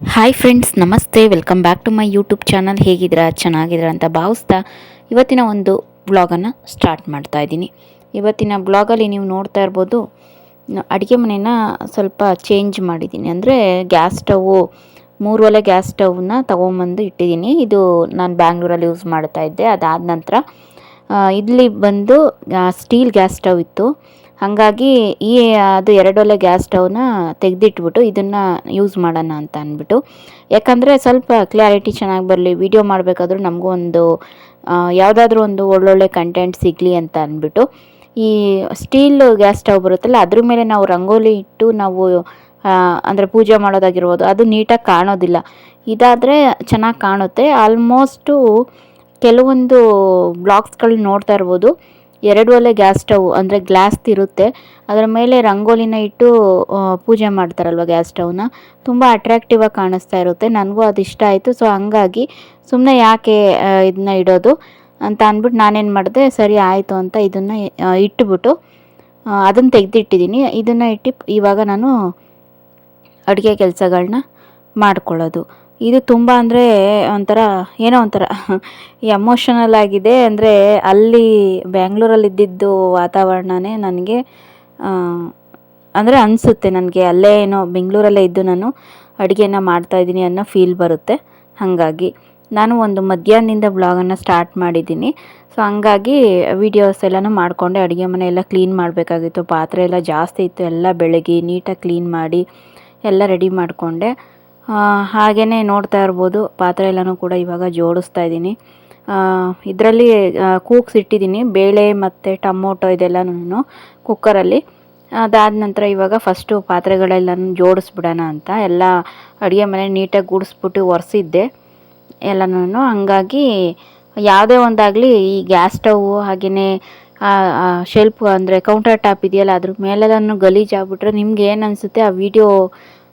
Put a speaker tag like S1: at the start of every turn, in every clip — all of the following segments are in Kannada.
S1: ಹಾಯ್ ಫ್ರೆಂಡ್ಸ್ ನಮಸ್ತೆ. Welcome back to my YouTube channel ಹೇಗಿದ್ದೀರಾ? ಚೆನ್ನಾಗಿದ್ದೀರಾ ಅಂತ ಭಾವಿಸ್ತಾ ಇವತ್ತಿನ ಒಂದು ಬ್ಲಾಗನ್ನು ಸ್ಟಾರ್ಟ್ ಮಾಡ್ತಾ ಇದ್ದೀನಿ. ಇವತ್ತಿನ ಬ್ಲಾಗಲ್ಲಿ ನೀವು ನೋಡ್ತಾ ಇರ್ಬೋದು, ಅಡುಗೆ ಮನೆನ ಸ್ವಲ್ಪ ಚೇಂಜ್ ಮಾಡಿದ್ದೀನಿ. ಅಂದರೆ ಗ್ಯಾಸ್ ಸ್ಟವ್ವು ಮೂರು ಒಲೆ ಗ್ಯಾಸ್ ಸ್ಟವ್ನ ತೊಗೊಂಬಂದು ಇಟ್ಟಿದ್ದೀನಿ. ಇದು ನಾನು ಬ್ಯಾಂಗ್ಳೂರಲ್ಲಿ ಯೂಸ್ ಮಾಡ್ತಾ ಇದ್ದೆ. ಅದಾದ ನಂತರ ಇಲ್ಲಿ ಬಂದು ಸ್ಟೀಲ್ ಗ್ಯಾಸ್ ಸ್ಟವ್ ಇತ್ತು. ಹಾಗಾಗಿ ಈ, ಅದು ಎರಡೊಲೆ ಗ್ಯಾಸ್ ಸ್ಟವ್ನ ತೆಗೆದಿಟ್ಬಿಟ್ಟು ಇದನ್ನು ಯೂಸ್ ಮಾಡೋಣ ಅಂತ ಅಂದ್ಬಿಟ್ಟು. ಯಾಕಂದರೆ ಸ್ವಲ್ಪ ಕ್ಲಾರಿಟಿ ಚೆನ್ನಾಗಿ ಬರಲಿ ವಿಡಿಯೋ ಮಾಡಬೇಕಾದ್ರೂ ನಮಗೂ ಒಂದು ಯಾವುದಾದ್ರೂ ಒಂದು ಒಳ್ಳೊಳ್ಳೆ ಕಂಟೆಂಟ್ ಸಿಗಲಿ ಅಂತ ಅಂದ್ಬಿಟ್ಟು. ಈ ಸ್ಟೀಲ್ ಗ್ಯಾಸ್ ಸ್ಟವ್ ಬರುತ್ತಲ್ಲ, ಅದ್ರ ಮೇಲೆ ನಾವು ರಂಗೋಲಿ ಇಟ್ಟು ನಾವು ಅಂದರೆ ಪೂಜೆ ಮಾಡೋದಾಗಿರ್ಬೋದು, ಅದು ನೀಟಾಗಿ ಕಾಣೋದಿಲ್ಲ. ಇದಾದರೆ ಚೆನ್ನಾಗಿ ಕಾಣುತ್ತೆ. ಆಲ್ಮೋಸ್ಟು ಕೆಲವೊಂದು ಬ್ಲಾಕ್ಸ್ಗಳು ನೋಡ್ತಾ ಇರ್ಬೋದು. ಎರಡು ಒಲೆ ಗ್ಯಾಸ್ ಸ್ಟವ್ ಅಂದರೆ ಗ್ಲಾಸ್ ಇರುತ್ತೆ ಅದರ ಮೇಲೆ ರಂಗೋಲಿನ ಇಟ್ಟು ಪೂಜೆ ಮಾಡ್ತಾರಲ್ವ ಗ್ಯಾಸ್ ಸ್ಟವ್ನ ತುಂಬ ಅಟ್ರಾಕ್ಟಿವ್ ಆಗಿ ಕಾಣಿಸ್ತಾ ಇರುತ್ತೆ. ನನಗೂ ಅದು ಇಷ್ಟ ಆಯಿತು. ಸೊ ಹಂಗಾಗಿ ಸುಮ್ಮನೆ ಯಾಕೆ ಇದನ್ನ ಇಡೋದು? ಅಂತ ಅಂದ್ಬಿಟ್ಟು ನಾನೇನು ಮಾಡಿದೆ, ಸರಿ ಆಯಿತು ಅಂತ ಇದನ್ನು ಇಟ್ಬಿಟ್ಟು ಅದನ್ನು ತೆಗೆದಿಟ್ಟಿದ್ದೀನಿ ಇದನ್ನು ಇಟ್ಟು ಇವಾಗ ನಾನು ಅಡುಗೆ ಕೆಲಸಗಳನ್ನ ಮಾಡ್ಕೊಳ್ಳೋದು. ಇದು ತುಂಬ ಅಂದರೆ ಒಂಥರ, ಏನೋ ಒಂಥರ ಎಮೋಷನಲ್ ಆಗಿದೆ ಅಂದರೆ ಅಲ್ಲಿ ಬ್ಯಾಂಗ್ಳೂರಲ್ಲಿ ಇದ್ದಿದ್ದು ವಾತಾವರಣನೇ ನನಗೆ ಅಂದರೆ ಅನಿಸುತ್ತೆ ನನಗೆ ಅಲ್ಲೇ ಏನೋ ಬೆಂಗಳೂರಲ್ಲೇ ಇದ್ದು ನಾನು ಅಡುಗೆನ ಮಾಡ್ತಾಯಿದ್ದೀನಿ ಅನ್ನೋ ಫೀಲ್ ಬರುತ್ತೆ. ಹಾಗಾಗಿ ನಾನು ಒಂದು ಮಧ್ಯಾಹ್ನದಿಂದ ಬ್ಲಾಗನ್ನು ಸ್ಟಾರ್ಟ್ ಮಾಡಿದ್ದೀನಿ. ಸೊ ಹಂಗಾಗಿ ವೀಡಿಯೋಸ್ ಎಲ್ಲನೂ ಮಾಡಿಕೊಂಡೆ, ಅಡುಗೆ ಮನೆ ಎಲ್ಲ ಕ್ಲೀನ್ ಮಾಡಬೇಕಾಗಿತ್ತು, ಪಾತ್ರೆ ಎಲ್ಲ ಜಾಸ್ತಿ ಇತ್ತು, ಎಲ್ಲ ಬೆಳಗ್ಗೆ ನೀಟಾಗಿ ಕ್ಲೀನ್ ಮಾಡಿ ಎಲ್ಲ ರೆಡಿ ಮಾಡಿಕೊಂಡೆ. ಹಾಗೆಯೇ ನೋಡ್ತಾ ಇರ್ಬೋದು. ಪಾತ್ರೆ ಎಲ್ಲನೂ ಕೂಡ ಇವಾಗ ಜೋಡಿಸ್ತಾ ಇದ್ದೀನಿ. ಇದರಲ್ಲಿ ಕೂಕ್ಸ್ ಇಟ್ಟಿದ್ದೀನಿ. ಬೇಳೆ ಮತ್ತು ಟೊಮೊಟೊ ಇದೆಲ್ಲನೂ ಕುಕ್ಕರಲ್ಲಿ. ಅದಾದ ನಂತರ ಇವಾಗ ಫಸ್ಟು ಪಾತ್ರೆಗಳೆಲ್ಲನೂ ಜೋಡಿಸ್ಬಿಡೋಣ ಅಂತ. ಎಲ್ಲ ಅಡುಗೆ ಮನೆ ನೀಟಾಗಿ ಗುಡಿಸ್ಬಿಟ್ಟು ಒರೆಸಿದ್ದೆ. ಎಲ್ಲನೂ ಹಂಗಾಗಿ ಯಾವುದೇ ಒಂದಾಗಲಿ ಈ ಗ್ಯಾಸ್ ಸ್ಟವ್ ಹಾಗೆಯೇ ಶೆಲ್ಫ್ ಅಂದರೆ ಕೌಂಟರ್ ಟಾಪ್ ಇದೆಯಲ್ಲ, ಅದ್ರ ಮೇಲೆಲ್ಲನೂ ಗಲೀಜಾಗ್ಬಿಟ್ರೆ ನಿಮ್ಗೆ ಏನು ಅನಿಸುತ್ತೆ? ಆ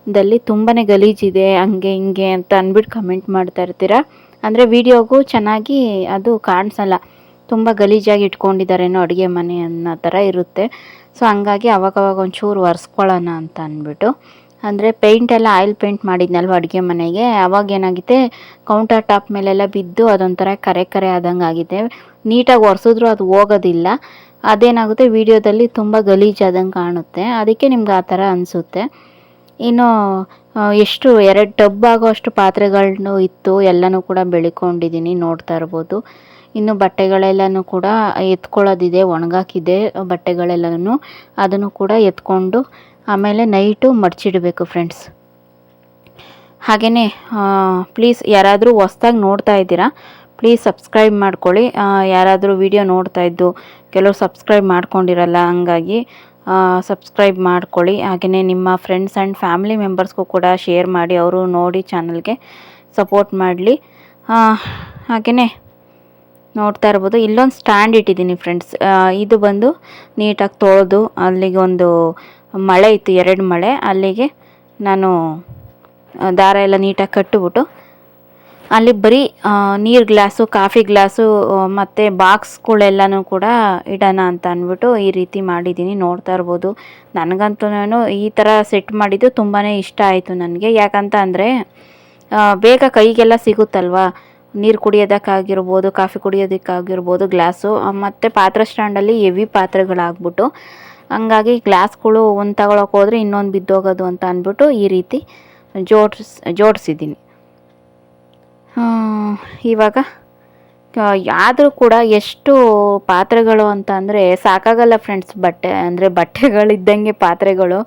S1: ವಿಡಿಯೋದಲ್ಲಿ ತುಂಬಾ ಗಲೀಜಿದೆ, ಹಂಗೆ ಹಿಂಗೆ ಅಂತ ಅಂದ್ಬಿಟ್ಟು ಕಮೆಂಟ್ ಮಾಡ್ತಾ ಇರ್ತೀರ? ಅಂದರೆ ವಿಡಿಯೋಗೂ ಚೆನ್ನಾಗಿ ಅದು ಕಾಣಿಸಲ್ಲ. ತುಂಬ ಗಲೀಜಾಗಿ ಇಟ್ಕೊಂಡಿದ್ದಾರೇನೋ ಅಡುಗೆ ಮನೆ ಅನ್ನೋ ಥರ ಇರುತ್ತೆ. ಸೊ ಹಂಗಾಗಿ ಅವಾಗವಾಗ ಒಂಚೂರು ಒರೆಸ್ಕೊಳ್ಳೋಣ ಅಂತ ಅಂದ್ಬಿಟ್ಟು. ಅಂದರೆ ಪೇಂಟ್ ಎಲ್ಲ ಆಯಿಲ್ ಪೇಂಟ್ ಮಾಡಿದ್ನಲ್ವ ಅಡುಗೆ ಮನೆಗೆ? ಅವಾಗ ಏನಾಗಿದೆ? ಕೌಂಟರ್ ಟಾಪ್ ಮೇಲೆಲ್ಲ ಬಿದ್ದು ಅದೊಂಥರ ಕರೆ ಕರೆ ಆದಂಗೆ ಆಗಿದೆ ನೀಟಾಗಿ ಒರೆಸಿದ್ರು ಅದು ಹೋಗೋದಿಲ್ಲ. ಅದೇನಾಗುತ್ತೆ? ವಿಡಿಯೋದಲ್ಲಿ ತುಂಬ ಗಲೀಜಾದಂಗೆ ಕಾಣುತ್ತೆ. ಅದಕ್ಕೆ ನಿಮ್ಗೆ ಆ ಥರ ಅನಿಸುತ್ತೆ. ಇನ್ನು ಎಷ್ಟು, ಎರಡು ಟಬ್ ಆಗೋಷ್ಟು ಪಾತ್ರೆಗಳನ್ನು ಇತ್ತು, ಎಲ್ಲನೂ ಕೂಡ ಬೆಳಿಕೊಂಡಿದ್ದೀನಿ ನೋಡ್ತಾ ಇರ್ಬೋದು. ಇನ್ನು ಬಟ್ಟೆಗಳೆಲ್ಲನೂ ಕೂಡ ಎತ್ಕೊಳ್ಳೋದಿದೆ, ಒಣಗಾಕಿದೆ ಬಟ್ಟೆಗಳೆಲ್ಲನೂ, ಅದನ್ನು ಕೂಡ ಎತ್ಕೊಂಡು ಆಮೇಲೆ ನೈಟು ಮಡಚಿಡಬೇಕು ಫ್ರೆಂಡ್ಸ್ ಹಾಗೆಯೇ ಪ್ಲೀಸ್ ಯಾರಾದರೂ ಹೊಸ್ದಾಗಿ ನೋಡ್ತಾ ಇದ್ದೀರಾ ಪ್ಲೀಸ್ ಸಬ್ಸ್ಕ್ರೈಬ್ ಮಾಡ್ಕೊಳ್ಳಿ. ಯಾರಾದರೂ ವಿಡಿಯೋ ನೋಡ್ತಾ ಇದ್ದು, ಕೆಲವರು ಸಬ್ಸ್ಕ್ರೈಬ್ ಮಾಡ್ಕೊಂಡಿರಲ್ಲ, ಹಂಗಾಗಿ ಸಬ್ಸ್ಕ್ರೈಬ್ ಮಾಡ್ಕೊಳ್ಳಿ. ಹಾಗೆಯೇ ನಿಮ್ಮ ಫ್ರೆಂಡ್ಸ್ ಆ್ಯಂಡ್ ಫ್ಯಾಮಿಲಿ ಮೆಂಬರ್ಸ್ಗೂ ಕೂಡ ಶೇರ್ ಮಾಡಿ, ಅವರು ನೋಡಿ ಚಾನಲ್ಗೆ ಸಪೋರ್ಟ್ ಮಾಡಲಿ. ಹಾಗೆಯೇ ನೋಡ್ತಾ ಇರ್ಬೋದು. ಇಲ್ಲೊಂದು ಸ್ಟ್ಯಾಂಡ್ ಇಟ್ಟಿದ್ದೀನಿ ಫ್ರೆಂಡ್ಸ್ ಇದು ಬಂದು ನೀಟಾಗಿ ತೊಳೆದು, ಅಲ್ಲಿಗೆ ಒಂದು ಮಳೆ ಇತ್ತು, ಎರಡು ಮಳೆ. ಅಲ್ಲಿಗೆ ನಾನು ದಾರ ಎಲ್ಲ ನೀಟಾಗಿ ಕಟ್ಟಿಬಿಟ್ಟು ಅಲ್ಲಿ ಬರೀ ನೀರು ಗ್ಲಾಸು, ಕಾಫಿ ಗ್ಲಾಸು ಮತ್ತು ಬಾಕ್ಸ್ಗಳೆಲ್ಲನೂ ಕೂಡ ಇಡೋಣ ಅಂತ ಅಂದ್ಬಿಟ್ಟು ಈ ರೀತಿ ಮಾಡಿದ್ದೀನಿ, ನೋಡ್ತಾ ಇರ್ಬೋದು. ನನಗಂತೂ ಈ ಥರ ಸೆಟ್ ಮಾಡಿದ್ದು ತುಂಬಾ ಇಷ್ಟ ಆಯಿತು ನನಗೆ. ಯಾಕಂತ ಅಂದರೆ ಬೇಗ ಕೈಗೆಲ್ಲ ಸಿಗುತ್ತಲ್ವಾ? ನೀರು ಕುಡಿಯೋದಕ್ಕಾಗಿರ್ಬೋದು, ಕಾಫಿ ಕುಡಿಯೋದಕ್ಕಾಗಿರ್ಬೋದು, ಗ್ಲಾಸು ಮತ್ತು ಪಾತ್ರೆ ಸ್ಟ್ಯಾಂಡಲ್ಲಿ ಹೆವಿ ಪಾತ್ರೆಗಳಾಗ್ಬಿಟ್ಟು. ಹಂಗಾಗಿ ಗ್ಲಾಸ್ಗಳು ಒಂದು ತಗೊಳಕ್ಕೆ ಹೋದರೆ ಇನ್ನೊಂದು ಬಿದ್ದೋಗೋದು ಅಂತ ಅಂದ್ಬಿಟ್ಟು ಈ ರೀತಿ ಜೋಡಿಸ್, ಜೋಡಿಸಿದ್ದೀನಿ. ಇವಾಗ ಆದರೂ ಕೂಡ ಎಷ್ಟು ಪಾತ್ರೆಗಳು ಅಂತ ಅಂದರೆ ಸಾಕಾಗಲ್ಲ ಫ್ರೆಂಡ್ಸ್ ಬಟ್ಟೆ, ಅಂದರೆ ಬಟ್ಟೆಗಳಿದ್ದಂಗೆ ಪಾತ್ರೆಗಳು.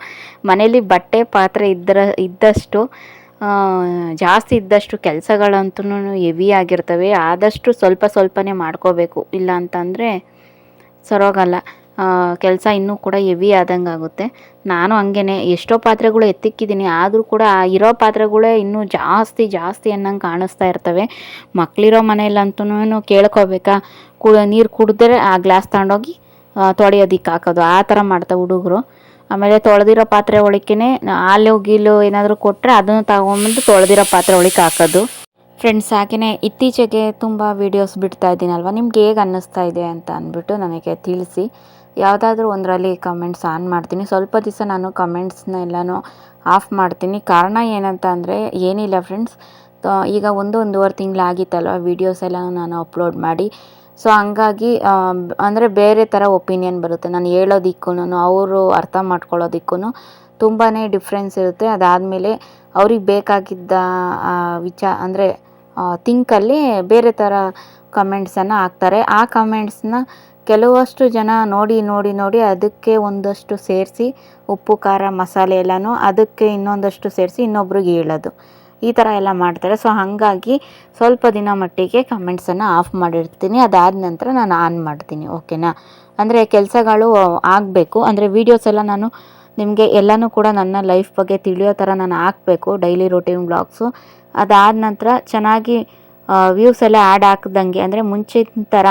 S1: ಮನೇಲಿ ಬಟ್ಟೆ ಪಾತ್ರೆ ಇದ್ದರ ಇದ್ದಷ್ಟು ಜಾಸ್ತಿ ಇದ್ದಷ್ಟು ಕೆಲಸಗಳಂತೂ ಹೆವಿ ಆಗಿರ್ತವೆ. ಆದಷ್ಟು ಸ್ವಲ್ಪ ಸ್ವಲ್ಪನೇ ಮಾಡ್ಕೋಬೇಕು. ಇಲ್ಲ ಅಂತಂದರೆ ಸರೋಗಲ್ಲ. ಕೆಲಸ ಇನ್ನೂ ಕೂಡ ಹೆವಿ ಆದಂಗೆ ಆಗುತ್ತೆ. ನಾನು ಹಂಗೇನೆ, ಎಷ್ಟೋ ಪಾತ್ರೆಗಳು ಎತ್ತಿಕ್ಕಿದ್ದೀನಿ ಆದರೂ ಕೂಡ ಇರೋ ಪಾತ್ರೆಗಳೇ ಇನ್ನೂ ಜಾಸ್ತಿ ಜಾಸ್ತಿ ಅನ್ನಂಗೆ ಕಾಣಿಸ್ತಾ ಇರ್ತವೆ. ಮಕ್ಕಳಿರೋ ಮನೆಯಲ್ಲಂತೂ ಕೇಳ್ಕೋಬೇಕಾ? ಕು, ನೀರು ಕುಡಿದ್ರೆ ಆ ಗ್ಲಾಸ್ ತಗೊಂಡೋಗಿ ತೊಳೆಯೋದಿಕ್ಕೆ ಹಾಕೋದು, ಆ ಥರ ಮಾಡ್ತಾವೆ ಹುಡುಗರು. ಆಮೇಲೆ ತೊಳೆದಿರೋ ಪಾತ್ರೆ ಒಳಕ್ಕೇ ಹಾಲು, ಗೀಲು ಏನಾದರೂ ಕೊಟ್ಟರೆ ಅದನ್ನು ತಗೊಂಬಂದು ತೊಳೆದಿರೋ ಪಾತ್ರೆ ಒಳಕ್ಕೆ ಹಾಕೋದು. ಫ್ರೆಂಡ್ಸ್ ಹಾಗೆಯೇ ಇತ್ತೀಚೆಗೆ ತುಂಬ ವೀಡಿಯೋಸ್ ಬಿಡ್ತಾ ಇದ್ದೀನಲ್ವ? ನಿಮ್ಗೆ ಹೇಗೆ ಅನ್ನಿಸ್ತಾ ಇದೆ ಅಂತ ಅಂದ್ಬಿಟ್ಟು ನನಗೆ ತಿಳಿಸಿ. ಯಾವುದಾದ್ರೂ ಒಂದರಲ್ಲಿ ಕಮೆಂಟ್ಸ್ ಆನ್ ಮಾಡ್ತೀನಿ. ಸ್ವಲ್ಪ ದಿವಸ ನಾನು ಕಮೆಂಟ್ಸ್ನ ಎಲ್ಲನೂ ಆಫ್ ಮಾಡ್ತೀನಿ. ಕಾರಣ ಏನಂತ ಅಂದರೆ ಏನಿಲ್ಲ ಫ್ರೆಂಡ್ಸ್ ಈಗ ಒಂದು ಒಂದೂವರೆ ತಿಂಗಳಾಗಿತ್ತಲ್ವ ವೀಡಿಯೋಸ್ ಎಲ್ಲ ನಾನು ಅಪ್ಲೋಡ್ ಮಾಡಿ. ಸೊ ಹಂಗಾಗಿ ಅಂದರೆ ಬೇರೆ ಥರ ಒಪಿನಿಯನ್ ಬರುತ್ತೆ. ನಾನು ಹೇಳೋದಿಕ್ಕೂ ಅವರು ಅರ್ಥ ಮಾಡ್ಕೊಳ್ಳೋದಿಕ್ಕೂ ತುಂಬಾ ಡಿಫ್ರೆನ್ಸ್ ಇರುತ್ತೆ. ಅದಾದಮೇಲೆ ಅವ್ರಿಗೆ ಬೇಕಾಗಿದ್ದ ವಿಚಾ, ಅಂದರೆ ಥಿಂಕಲ್ಲಿ ಬೇರೆ ಥರ ಕಮೆಂಟ್ಸನ್ನು ಹಾಕ್ತಾರೆ. ಆ ಕಮೆಂಟ್ಸ್ನ ಕೆಲವಷ್ಟು ಜನ ನೋಡಿ ನೋಡಿ ನೋಡಿ ಅದಕ್ಕೆ ಒಂದಷ್ಟು ಸೇರಿಸಿ ಉಪ್ಪು, ಖಾರ, ಮಸಾಲೆ ಎಲ್ಲನೂ ಅದಕ್ಕೆ ಇನ್ನೊಂದಷ್ಟು ಸೇರಿಸಿ ಇನ್ನೊಬ್ರಿಗೆ ಹೇಳೋದು. ಈ ಥರ ಎಲ್ಲ ಮಾಡ್ತಾರೆ. ಸೊ ಹಾಗಾಗಿ ಸ್ವಲ್ಪ ದಿನ ಮಟ್ಟಿಗೆ ಕಮೆಂಟ್ಸನ್ನು ಆಫ್ ಮಾಡಿರ್ತೀನಿ. ಅದಾದ ನಂತರ ನಾನು ಆನ್ ಮಾಡ್ತೀನಿ ಓಕೆನಾ ಅಂದರೆ ಕೆಲಸಗಳು ಆಗಬೇಕು. ಅಂದರೆ ವೀಡಿಯೋಸ್ ಎಲ್ಲ ನಾನು ನಿಮಗೆ ಎಲ್ಲನೂ ಕೂಡ ನನ್ನ ಲೈಫ್ ಬಗ್ಗೆ ತಿಳಿಯೋ ಥರ ನಾನು ಹಾಕಬೇಕು ಡೈಲಿ ರೊಟೀನ್ ಬ್ಲಾಗ್ಸು ಅದಾದ ನಂತರ ಚೆನ್ನಾಗಿ ವ್ಯೂಸ್ ಎಲ್ಲ ಆ್ಯಡ್ ಹಾಕ್ದಂಗೆ ಅಂದರೆ ಮುಂಚಿನ ಥರ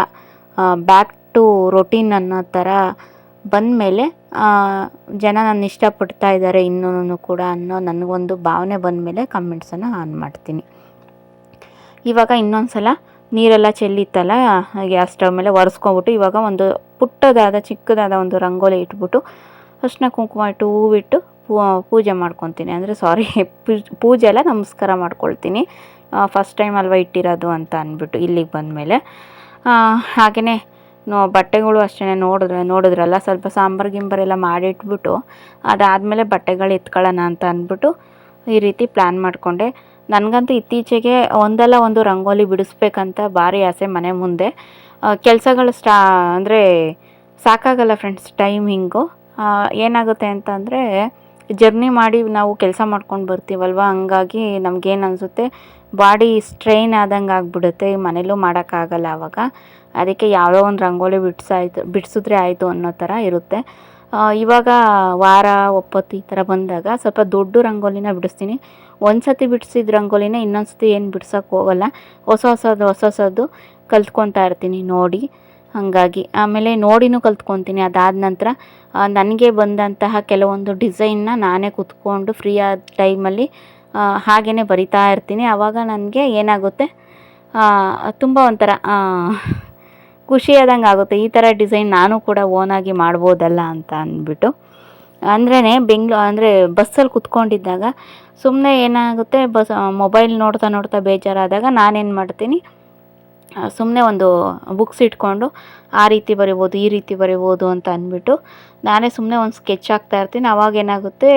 S1: ಬ್ಯಾಕ್ ಟು ರೊಟೀನ್ ಅನ್ನೋ ಥರ ಬಂದಮೇಲೆ ಜನ ನನ್ನ ಇಷ್ಟಪಡ್ತಾ ಇದ್ದಾರೆ ಇನ್ನೂ ಕೂಡ ಅನ್ನೋ ನನಗೊಂದು ಭಾವನೆ ಬಂದಮೇಲೆ ಕಮೆಂಟ್ಸನ್ನು ಆನ್ ಮಾಡ್ತೀನಿ. ಇವಾಗ ಇನ್ನೊಂದು ಸಲ ನೀರೆಲ್ಲ ಚೆಲ್ಲಿತ್ತಲ್ಲ ಗ್ಯಾಸ್ ಸ್ಟವ್ ಮೇಲೆ ಒರೆಸ್ಕೊಂಬಿಟ್ಟು ಇವಾಗ ಒಂದು ಪುಟ್ಟದಾದ, ಚಿಕ್ಕದಾದ ಒಂದು ರಂಗೋಲಿ ಇಟ್ಬಿಟ್ಟು ಅರ್ಶಿನ ಕುಂಕುಮ ಇಟ್ಟು ಹೂವಿಟ್ಟು ಪೂಜೆ ಮಾಡ್ಕೊತೀನಿ. ಅಂದರೆ ಸಾರಿ ಪೂಜೆ ಎಲ್ಲ ನಮಸ್ಕಾರ ಮಾಡ್ಕೊಳ್ತೀನಿ. ಫಸ್ಟ್ ಟೈಮ್ ಅಲ್ವಾ ಇಟ್ಟಿರೋದು ಅಂತ ಅಂದ್ಬಿಟ್ಟು ಇಲ್ಲಿಗೆ ಬಂದಮೇಲೆ. ಹಾಗೆಯೇ ನೋ, ಬಟ್ಟೆಗಳು ಅಷ್ಟೇ ನೋಡಿದ್ರೆ, ನೋಡಿದ್ರಲ್ಲ, ಸ್ವಲ್ಪ ಸಾಂಬಾರು ಗಿಂಬಾರೆಲ್ಲ ಮಾಡಿಟ್ಬಿಟ್ಟು, ಅದಾದಮೇಲೆ ಬಟ್ಟೆಗಳು ಎತ್ಕೊಳ್ಳೋಣ ಅಂತ ಅಂದ್ಬಿಟ್ಟು ಈ ರೀತಿ ಪ್ಲ್ಯಾನ್ ಮಾಡಿಕೊಂಡೆ. ನನಗಂತೂ ಇತ್ತೀಚೆಗೆ ಒಂದಲ್ಲ ಒಂದು ರಂಗೋಲಿ ಬಿಡಿಸ್ಬೇಕಂತ ಭಾರಿ ಆಸೆ ಮನೆ ಮುಂದೆ. ಕೆಲಸಗಳು ಸ್ಟಾ, ಅಂದರೆ ಸಾಕಾಗಲ್ಲ ಫ್ರೆಂಡ್ಸ್ ಟೈಮಿಂಗು ಏನಾಗುತ್ತೆ ಅಂತಂದರೆ ಜರ್ನಿ ಮಾಡಿ ನಾವು ಕೆಲಸ ಮಾಡ್ಕೊಂಡು ಬರ್ತೀವಲ್ವ? ಹಂಗಾಗಿ ನಮಗೇನು ಅನಿಸುತ್ತೆ? ಬಾಡಿ ಸ್ಟ್ರೈನ್ ಆದಂಗೆ ಆಗಿಬಿಡುತ್ತೆ, ಮನೇಲೂ ಮಾಡೋಕ್ಕಾಗಲ್ಲ ಆವಾಗ ಅದಕ್ಕೆ ಯಾವುದೋ ಒಂದು ರಂಗೋಲಿ ಬಿಡ್ಸಾಯ್ತು ಬಿಡಿಸಿದ್ರೆ ಆಯಿತು ಅನ್ನೋ ಥರ ಇರುತ್ತೆ. ಇವಾಗ ವಾರ ಒಪ್ಪತ್ತು ಈ ಥರ ಬಂದಾಗ ಸ್ವಲ್ಪ ದೊಡ್ಡ ರಂಗೋಲಿನ ಬಿಡಿಸ್ತೀನಿ. ಒಂದು ಸತಿ ಬಿಡಿಸಿದ ರಂಗೋಲಿನ ಇನ್ನೊಂದು ಸತಿ ಏನು ಬಿಡ್ಸೋಕ್ಕೆ ಹೋಗಲ್ಲ. ಹೊಸ ಹೊಸದು ಹೊಸ ಹೊಸದು ಕಲ್ತ್ಕೊತಾ ಇರ್ತೀನಿ ನೋಡಿ. ಹಾಗಾಗಿ ಆಮೇಲೆ ನೋಡಿನೂ ಕಲ್ತ್ಕೊತೀನಿ. ಅದಾದ ನಂತರ ನನಗೆ ಬಂದಂತಹ ಕೆಲವೊಂದು ಡಿಸೈನ್ನ ನಾನೇ ಕೂತ್ಕೊಂಡು ಫ್ರೀ ಆದ ಟೈಮಲ್ಲಿ ಹಾಗೆಯೇ ಬರಿತಾ ಇರ್ತೀನಿ. ಆವಾಗ ನನಗೆ ಏನಾಗುತ್ತೆ? ತುಂಬ ಒಂಥರ ಖುಷಿಯಾದಂಗೆ ಆಗುತ್ತೆ. ಈ ಥರ ಡಿಸೈನ್ ನಾನು ಕೂಡ ಓನಾಗಿ ಮಾಡ್ಬೋದಲ್ಲ ಅಂತ ಅಂದ್ಬಿಟ್ಟು. ಅಂದ್ರೇ ಬೆಂಗ್ಳೂ, ಅಂದರೆ ಬಸ್ಸಲ್ಲಿ ಕುತ್ಕೊಂಡಿದ್ದಾಗ ಸುಮ್ಮನೆ ಏನಾಗುತ್ತೆ? ಬಸ್ ಮೊಬೈಲ್ ನೋಡ್ತಾ ನೋಡ್ತಾ ಬೇಜಾರಾದಾಗ ನಾನೇನು ಮಾಡ್ತೀನಿ? ಸುಮ್ಮನೆ ಒಂದು ಬುಕ್ಸ್ ಇಟ್ಕೊಂಡು ಆ ರೀತಿ ಬರಿಬೋದು, ಈ ರೀತಿ ಬರಿಬೋದು ಅಂತ ಅಂದ್ಬಿಟ್ಟು ನಾನೇ ಸುಮ್ಮನೆ ಒಂದು ಸ್ಕೆಚ್ ಹಾಕ್ತಾ ಇರ್ತೀನಿ. ಅವಾಗ ಏನಾಗುತ್ತೆ?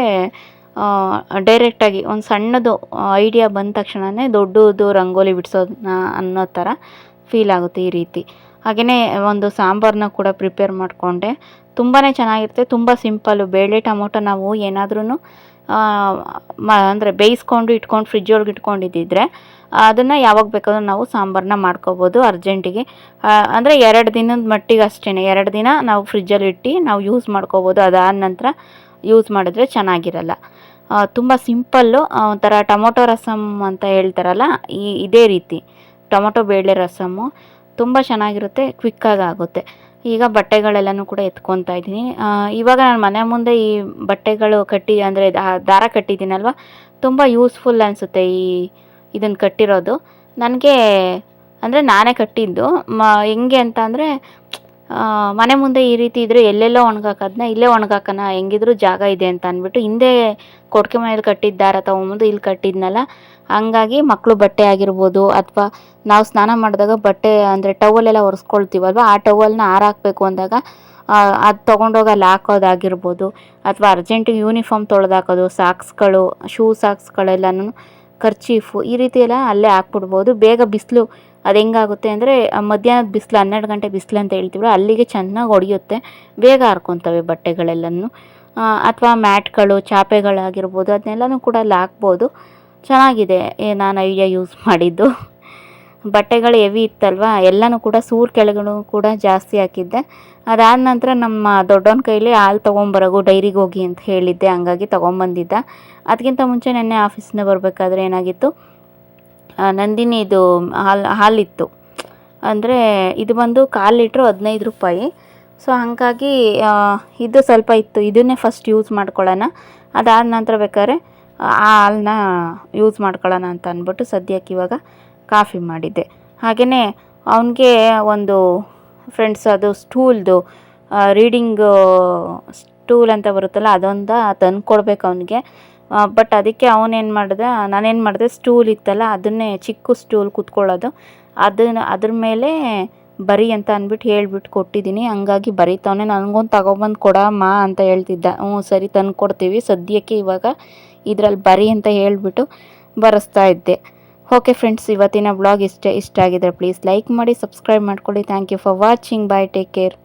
S1: ಡೈರೆಕ್ಟಾಗಿ ಒಂದು ಸಣ್ಣದು ಐಡಿಯಾ ಬಂದ ತಕ್ಷಣವೇ ದೊಡ್ಡದು ರಂಗೋಲಿ ಬಿಡಿಸೋದನ್ನ ಅನ್ನೋ ಥರ ಫೀಲ್ ಆಗುತ್ತೆ ಈ ರೀತಿ. ಹಾಗೆಯೇ ಒಂದು ಸಾಂಬಾರನ್ನ ಕೂಡ ಪ್ರಿಪೇರ್ ಮಾಡಿಕೊಂಡೆ. ತುಂಬಾ ಚೆನ್ನಾಗಿರುತ್ತೆ, ತುಂಬ ಸಿಂಪಲ್ಲು ಬೇಳೆ ಟೊಮೊಟೊ ನಾವು ಏನಾದ್ರೂ ಮ, ಅಂದರೆ ಬೇಯಿಸ್ಕೊಂಡು ಇಟ್ಕೊಂಡು ಫ್ರಿಜ್ ಒಳಗೆ ಇಟ್ಕೊಂಡಿದ್ದಿದ್ರೆ ಅದನ್ನು ಯಾವಾಗ ಬೇಕಾದ್ರೂ ನಾವು ಸಾಂಬಾರನ್ನ ಮಾಡ್ಕೋಬೋದು ಅರ್ಜೆಂಟಿಗೆ. ಅಂದರೆ ಎರಡು ದಿನದ ಮಟ್ಟಿಗೆ ಅಷ್ಟೇ ಎರಡು ದಿನ ನಾವು ಫ್ರಿಜ್ಜಲ್ಲಿ ಇಟ್ಟು ನಾವು ಯೂಸ್ ಮಾಡ್ಕೋಬೋದು. ಅದಾದ ನಂತರ ಯೂಸ್ ಮಾಡಿದ್ರೆ ಚೆನ್ನಾಗಿರಲ್ಲ. ತುಂಬ ಸಿಂಪಲ್ಲು ಒಂಥರ ಟೊಮೊಟೊ ರಸಮ್ ಅಂತ ಹೇಳ್ತಾರಲ್ಲ, ಈ, ಇದೇ ರೀತಿ. ಟೊಮೊಟೊ ಬೇಳೆ ರಸಮ್ಮು ತುಂಬ ಚೆನ್ನಾಗಿರುತ್ತೆ ಕ್ವಿಕ್ಕಾಗಿ ಆಗುತ್ತೆ. ಈಗ ಬಟ್ಟೆಗಳೆಲ್ಲನೂ ಕೂಡ ಎತ್ಕೊತಾ ಇದ್ದೀನಿ. ಇವಾಗ ನಾನು ಮನೆ ಮುಂದೆ ಈ ಬಟ್ಟೆಗಳು ಕಟ್ಟಿ, ಅಂದರೆ ದಾರ ಕಟ್ಟಿದ್ದೀನಲ್ವ, ತುಂಬ ಯೂಸ್ಫುಲ್ ಅನಿಸುತ್ತೆ ಈ ಇದನ್ನು ಕಟ್ಟಿರೋದು. ನನಗೆ, ಅಂದರೆ ನಾನೇ ಕಟ್ಟಿದ್ದು, ಮ, ಹೆಂಗೆ ಅಂತ ಅಂದರೆ ಮನೆ ಮುಂದೆ ಈ ರೀತಿ ಇದ್ದರೆ ಎಲ್ಲೆಲ್ಲೋ ಒಣಗಾಕೋದನ್ನ ಇಲ್ಲೇ ಒಣಗಾಕೋಣ ಹೆಂಗಿದ್ರು ಜಾಗ ಇದೆ ಅಂತ ಅಂದ್ಬಿಟ್ಟು ಹಿಂದೆ ಕೊಡ್ಕೆ ಮನೇಲಿ ಕಟ್ಟಿದ್ದಾರ ತಗೊಂಬಂದು ಇಲ್ಲಿ ಕಟ್ಟಿದ್ನಲ್ಲ, ಹಂಗಾಗಿ ಮಕ್ಕಳು ಬಟ್ಟೆ ಆಗಿರ್ಬೋದು ಅಥವಾ ನಾವು ಸ್ನಾನ ಮಾಡಿದಾಗ ಬಟ್ಟೆ ಅಂದರೆ ಟವಲೆಲ್ಲ ಒರೆಸ್ಕೊಳ್ತೀವಲ್ವ, ಆ ಟವಲ್ನ ಆರಾಕಬೇಕು ಅಂದಾಗ ಅದು ತೊಗೊಂಡೋಗಿ ಅಲ್ಲಿ ಹಾಕೋದಾಗಿರ್ಬೋದು ಅಥವಾ ಅರ್ಜೆಂಟಿಗೆ ಯೂನಿಫಾರ್ಮ್ ತೊಳೆದಾಕೋದು, ಸಾಕ್ಸ್ಗಳು, ಶೂ ಸಾಕ್ಸ್ಗಳೆಲ್ಲನೂ ಖರ್ಚೀಫು ಈ ರೀತಿ ಎಲ್ಲ ಅಲ್ಲೇ ಹಾಕ್ಬಿಡ್ಬೋದು, ಬೇಗ ಬಿಸಿಲು ಅದು ಹೆಂಗಾಗುತ್ತೆ ಅಂದರೆ ಮಧ್ಯಾಹ್ನದ ಬಿಸಿಲು, ಹನ್ನೆರಡು ಗಂಟೆ ಬಿಸಿಲು ಅಂತ ಹೇಳ್ತೀವಿ ಅಲ್ಲಿಗೆ ಚೆನ್ನಾಗಿ ಹೊಡೆಯುತ್ತೆ. ಬೇಗ ಹಾರ್ಕೊತವೆ ಬಟ್ಟೆಗಳೆಲ್ಲನೂ. ಅಥವಾ ಮ್ಯಾಟ್ಗಳು, ಚಾಪೆಗಳಾಗಿರ್ಬೋದು, ಅದನ್ನೆಲ್ಲನೂ ಕೂಡ ಅಲ್ಲಿ ಹಾಕ್ಬೋದು. ಚೆನ್ನಾಗಿದೆ. ನಾನು ಐಡಿಯಾ ಯೂಸ್ ಮಾಡಿದ್ದು. ಬಟ್ಟೆಗಳು ಹೆವಿ ಇತ್ತಲ್ವ? ಎಲ್ಲನೂ ಕೂಡ ಸೂರ್ ಕೆಳಗಳು ಕೂಡ ಜಾಸ್ತಿ ಹಾಕಿದ್ದೆ. ಅದಾದ ನಂತರ ನಮ್ಮ ದೊಡ್ಡವನ ಕೈಲಿ ಹಾಲು ತೊಗೊಂಬರೋಗು, ಡೈರಿಗೆ ಹೋಗಿ ಅಂತ ಹೇಳಿದ್ದೆ. ಹಂಗಾಗಿ ತೊಗೊಂಬಂದಿದ್ದ. ಅದಕ್ಕಿಂತ ಮುಂಚೆ ನೆನ್ನೆ ಆಫೀಸಿಂದ ಬರಬೇಕಾದ್ರೆ ಏನಾಗಿತ್ತು? ನಂದಿನಿ ಇದು ಹಾಲು, ಹಾಲಿತ್ತು. ಅಂದರೆ ಇದು ಬಂದು ಕಾಲು ಲೀಟ್ರು ಹದಿನೈದು ರೂಪಾಯಿ. ಸೊ ಹಾಗಾಗಿ ಇದು ಸ್ವಲ್ಪ ಇತ್ತು. ಇದನ್ನೇ ಫಸ್ಟ್ ಯೂಸ್ ಮಾಡ್ಕೊಳ್ಳೋಣ. ಅದಾದ ನಂತರ ಬೇಕಾದ್ರೆ ಆ ಹಾಲನ್ನ ಯೂಸ್ ಮಾಡ್ಕೊಳ್ಳೋಣ ಅಂತ ಅಂದ್ಬಿಟ್ಟು ಸದ್ಯಕ್ಕೆ ಇವಾಗ ಕಾಫಿ ಮಾಡಿದ್ದೆ. ಹಾಗೆಯೇ ಅವನಿಗೆ ಒಂದು ಫ್ರೆಂಡ್ಸ್ ಅದು ಸ್ಟೂಲ್ದು ರೀಡಿಂಗ್ ಸ್ಟೂಲ್ ಅಂತ ಬರುತ್ತಲ್ಲ, ಅದೊಂದು ತಂದು ಕೊಡ್ಬೇಕು ಅವನಿಗೆ. ಬಟ್ ಅದಕ್ಕೆ ಅವನೇನು ಮಾಡ್ದೆ ನಾನೇನು ಮಾಡಿದೆ ಸ್ಟೂಲ್ ಇತ್ತಲ್ಲ, ಅದನ್ನೇ ಚಿಕ್ಕ ಸ್ಟೂಲ್ ಕುತ್ಕೊಳ್ಳೋದು. ಅದನ್ನು, ಅದ್ರ ಮೇಲೆ ಬರಿ ಅಂತ ಅಂದ್ಬಿಟ್ಟು ಹೇಳ್ಬಿಟ್ಟು ಕೊಟ್ಟಿದ್ದೀನಿ ಹಂಗಾಗಿ ಬರೀತಾವನೆ, ನನಗೊಂದು ತಗೊಬಂದು ಕೊಡಮ್ಮ ಅಂತ ಹೇಳ್ತಿದ್ದ. ಹ್ಞೂ, ಸರಿ, ತಂದು ಕೊಡ್ತೀವಿ. ಸದ್ಯಕ್ಕೆ ಇವಾಗ ಇದರಲ್ಲಿ ಬರಿ ಅಂತ ಹೇಳಿಬಿಟ್ಟು ಬರೆಸ್ತಾ ಇದ್ದೆ. ಓಕೆ ಫ್ರೆಂಡ್ಸ್ ಇವತ್ತಿನ ಬ್ಲಾಗ್ ಇಷ್ಟ ಇಷ್ಟ ಆಗಿದ್ರೆ ಪ್ಲೀಸ್ ಲೈಕ್ ಮಾಡಿ ಸಬ್ಸ್ಕ್ರೈಬ್ ಮಾಡ್ಕೊಳ್ಳಿ. Thank you for watching bye take care